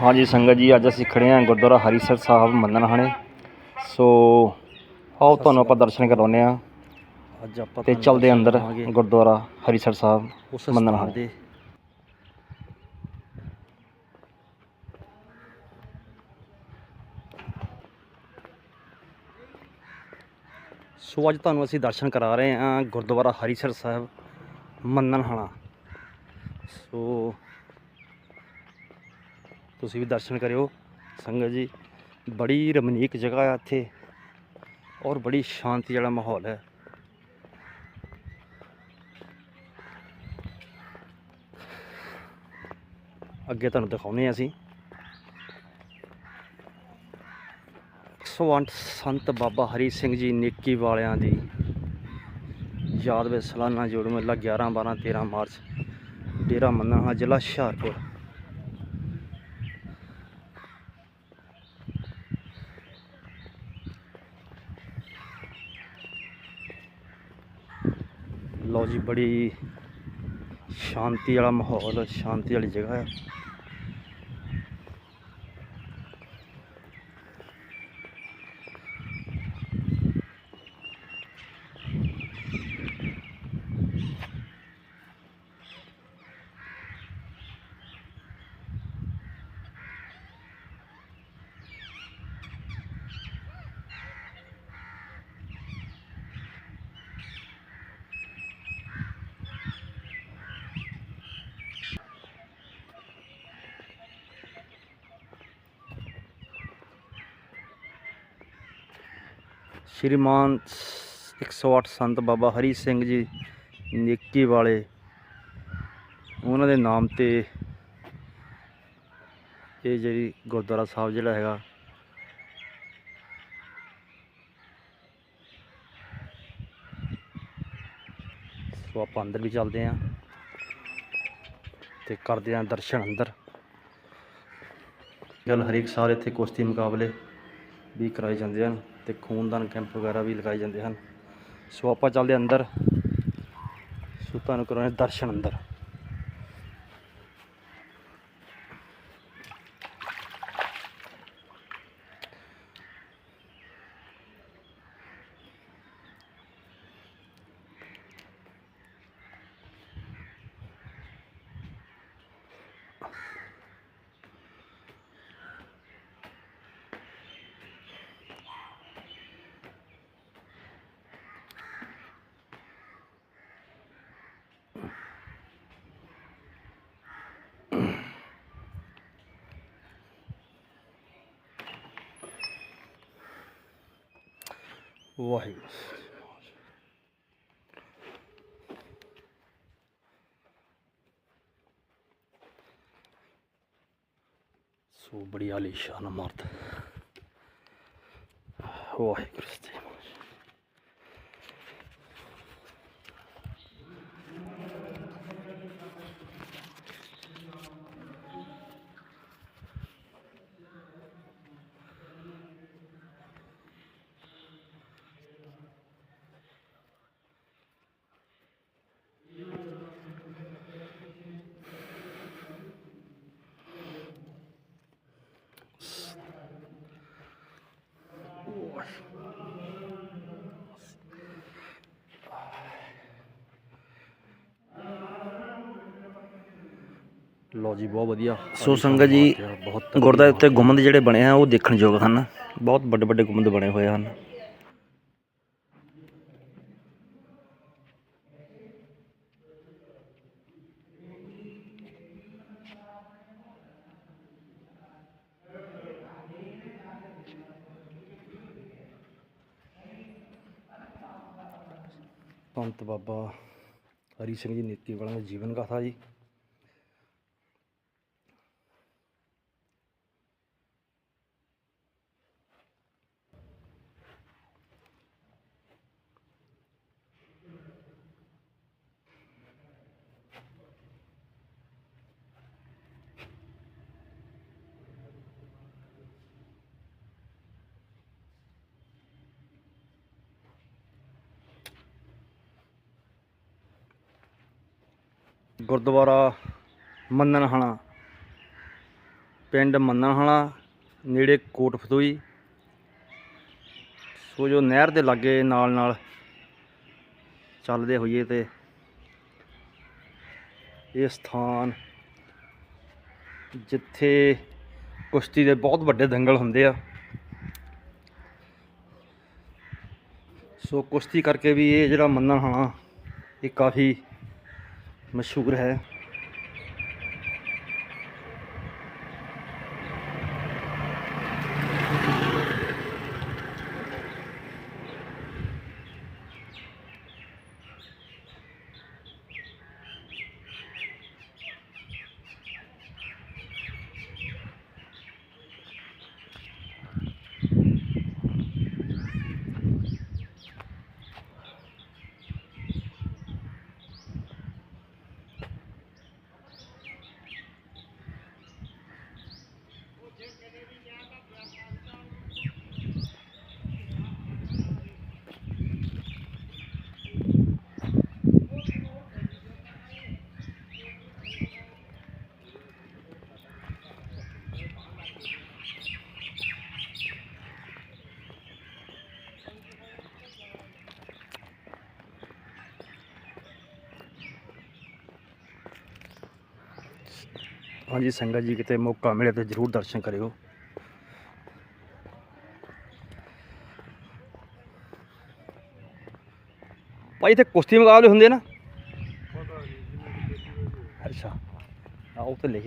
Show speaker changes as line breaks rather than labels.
ਹਾਂਜੀ ਸੰਗਤ ਜੀ ਅੱਜ ਅਸੀਂ ਖੜੇ ਹਾਂ ਗੁਰਦੁਆਰਾ ਹਰੀਸਰ ਸਾਹਿਬ ਮੰਨਣਹਾਣੇ। ਸੋ ਆਓ ਤੁਹਾਨੂੰ ਆਪਾਂ ਦਰਸ਼ਨ ਕਰਾਉਂਦੇ ਹਾਂ।
ਅੱਜ ਆਪਾਂ
ਤੇ ਚੱਲਦੇ ਅੰਦਰ ਗੁਰਦੁਆਰਾ ਹਰੀਸਰ ਸਾਹਿਬ ਮੰਨਣਹਾਣੇ।
ਸੋ ਅੱਜ ਤੁਹਾਨੂੰ ਅਸੀਂ ਦਰਸ਼ਨ ਕਰਾ ਰਹੇ ਹਾਂ ਗੁਰਦੁਆਰਾ ਹਰੀਸਰ ਸਾਹਿਬ ਮੰਨਣਹਾਣਾ। ਸੋ ਤੁਸੀਂ ਵੀ ਦਰਸ਼ਨ ਕਰਿਓ। ਸੰਗਤ ਜੀ, ਬੜੀ ਰਮਣੀਕ ਜਗ੍ਹਾ ਹੈ ਇੱਥੇ ਔਰ ਬੜੀ ਸ਼ਾਂਤੀ ਵਾਲਾ ਮਾਹੌਲ ਹੈ। ਅੱਗੇ ਤੁਹਾਨੂੰ ਦਿਖਾਉਂਦੇ ਹਾਂ ਅਸੀਂ। 108 ਸੰਤ ਬਾਬਾ ਹਰੀ ਸਿੰਘ ਜੀ ਨੇਕੀ ਵਾਲਿਆਂ ਦੀ ਯਾਦ ਵਿੱਚ ਸਾਲਾਨਾ ਜੋੜ ਮੇਲਾ 11 12 13 ਮਾਰਚ, ਡੇਰਾ ਮੰਨਣਾ ਜ਼ਿਲ੍ਹਾ ਹੁਸ਼ਿਆਰਪੁਰ। ਲਓ ਜੀ ਬੜੀ ਸ਼ਾਂਤੀ ਵਾਲਾ ਮਾਹੌਲ ਸ਼ਾਂਤੀ ਵਾਲੀ ਜਗ੍ਹਾ ਹੈ ਸ਼੍ਰੀਮਾਨ 108 ਸੰਤ ਬਾਬਾ ਹਰੀ ਸਿੰਘ ਜੀ ਨੇਕੀ ਵਾਲੇ। ਉਹਨਾਂ ਦੇ ਨਾਮ ਤੇ ਇਹ ਜਿਹੜੀ ਗੁਰਦੁਆਰਾ ਸਾਹਿਬ ਜਿਹੜਾ ਹੈਗਾ, ਸੋ ਆਪਾਂ ਅੰਦਰ ਵੀ ਚੱਲਦੇ ਆਂ ਤੇ ਕਰਦੇ ਆਂ ਦਰਸ਼ਨ ਅੰਦਰ। ਗੱਲ ਹਰੇਕ ਸਾਲ ਇੱਥੇ ਕੁਸ਼ਤੀ ਮੁਕਾਬਲੇ। ਵੀ ਕਰਾਏ ਜਾਂਦੇ ਹਨ ਤੇ ਖੂਨਦਾਨ ਕੈਂਪ ਵਗੈਰਾ ਵੀ ਲਗਾਏ ਜਾਂਦੇ ਹਨ। ਸੋ ਆਪਾਂ ਚੱਲਦੇ ਅੰਦਰ। ਸੋ ਤੁਹਾਨੂੰ ਕਰਾਉਣੇ ਦਰਸ਼ਨ ਅੰਦਰ। ਵਾਹਿਗੁਰੂ। ਸੋ ਬੜੀ ਆਲੀਸ਼ਾਨ ਇਮਾਰਤ ਵਾਹਿਗੁਰੂ ਜੀ। ਲੋ ਜੀ ਬਹੁਤ ਵਧੀਆ।
ਸੋ ਸੰਗਤ ਜੀ
ਬਹੁਤ
ਗੁਰਦੁਆਰੇ ਉੱਤੇ ਗੁੰਮਦ ਜਿਹੜੇ ਬਣੇ ਆ ਉਹ ਦੇਖਣ ਯੋਗ ਹਨ। ਬਹੁਤ ਵੱਡੇ ਵੱਡੇ ਗੁੰਮਦ ਬਣੇ ਹੋਏ ਹਨ।
ਸੰਤ ਬਾਬਾ ਹਰੀ ਸਿੰਘ ਜੀ ਨੀਤੀ ਵਾਲਾ ਦੀ ਜੀਵਨ ਗਾਥਾ ਜੀ। ਗੁਰਦੁਆਰਾ ਮੰਨਣਹਾਣਾ। ਪਿੰਡ ਮੰਨਣਹਾਣਾ, ਨੇੜੇ ਕੋਟ ਫਤੋਈ। ਸੋ ਜੋ ਨਹਿਰ ਦੇ ਲਾਗੇ ਨਾਲ ਨਾਲ ਚੱਲਦੇ ਹੋਈਏ ਤੇ ਇਹ ਸਥਾਨ ਜਿੱਥੇ ਕੁਸ਼ਤੀ ਦੇ ਬਹੁਤ ਵੱਡੇ ਦੰਗਲ ਹੁੰਦੇ ਆ। ਸੋ ਕੁਸ਼ਤੀ ਕਰਕੇ ਵੀ ਇਹ ਜਿਹੜਾ ਮੰਨਣ ਹਾਂ ਇਹ ਕਾਫੀ ਮਸ਼ਹੂਰ ਹੈ। ਹਾਂਜੀ, ਸੰਗਤ ਜੀ ਕਿਤੇ ਮੌਕਾ ਮਿਲੇ ਤੇ ਜਰੂਰ ਦਰਸ਼ਨ ਕਰਿਓ। ਭਾਈ, ਇੱਥੇ ਕੁਸ਼ਤੀ ਮੁਕਾਬਲੇ ਹੁੰਦੇ ਨਾ? ਅੱਛਾ। ਆ ਉਹ ਤੇ ਲਿਖਿਆ।